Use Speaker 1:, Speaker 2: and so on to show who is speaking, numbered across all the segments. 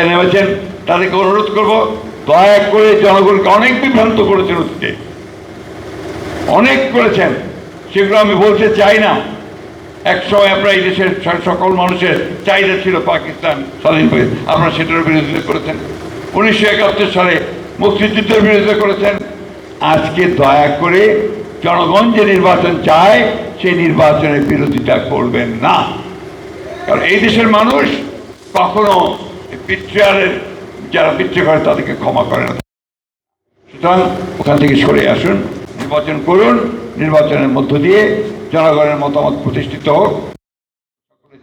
Speaker 1: নেমেছেন তাদেরকে অনুরোধ করব, দয়া করে জনগণকে অনেক বিভ্রান্ত করেছেন অতীতে অনেক করেছেন, সেগুলো আমি বলতে চাই না। এক সময় এই দেশের সকল মানুষের চাহিদা ছিল পাকিস্তান স্বাধীন আপনারা সেটার বিরোধিতা করেছেন। উনিশশো একাত্তর সালে মুক্তিযুদ্ধের বিরোধিতা করেছেন। আজকে দয়া করে জনগণ যে নির্বাচন চায়, সেই নির্বাচনের বিরোধিতা করবেন না। কারণ এই দেশের মানুষ কখনো বিট্রিয়ারের যারা বিট্রে করে তাদেরকে ক্ষমা করে না সুতরাং ওখান থেকে সরে আসুন, নির্বাচন করুন, নির্বাচনের মধ্য দিয়ে জনগণের মতামত প্রতিষ্ঠিত হোক।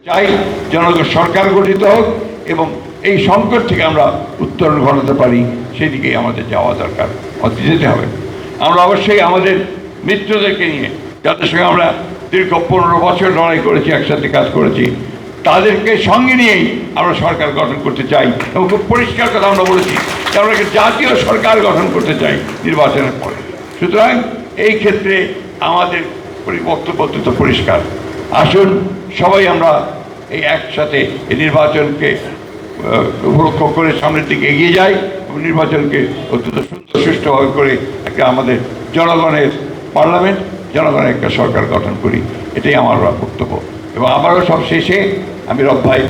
Speaker 1: চাই জনগণ সরকার গঠিত হোক এবং এই সংকট থেকে আমরা উত্তরণ ঘটাতে পারি সেদিকেই আমাদের যাওয়া দরকার। যেতে হবে। আমরা অবশ্যই আমাদের মিত্রদেরকে নিয়ে, যাদের সঙ্গে আমরা দীর্ঘ পনেরো বছর লড়াই করেছি, একসাথে কাজ করেছি তাদেরকে সঙ্গে নিয়েই আমরা সরকার গঠন করতে চাই। এবং খুব পরিষ্কার কথা আমরা বলেছি আমরা একটা জাতীয় সরকার গঠন করতে চাই নির্বাচনের পরে। সুতরাং এই ক্ষেত্রে আমাদের বক্তব্য অত্যন্ত পরিষ্কার। আসুন সবাই আমরা এই একসাথে এই নির্বাচনকে উপলক্ষ করে সামনের দিকে এগিয়ে যাই এবং নির্বাচনকে অত্যন্ত সুন্দর সুষ্ঠুভাবে করে একটা আমাদের জনগণের পার্লামেন্ট জনগণের একটা সরকার গঠন করি, এটাই আমার বক্তব্য। এবং আমারও সব শেষে আমি রব ভাই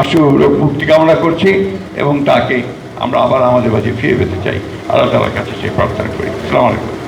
Speaker 1: আশু মুক্তি কামনা করছি এবং তাকে আমরা আবার আমাদের মাঝে ফিরে পেতে চাই। আল্লাহ তালার কাছে সে প্রার্থনা করি। আসসালামু আলাইকুম।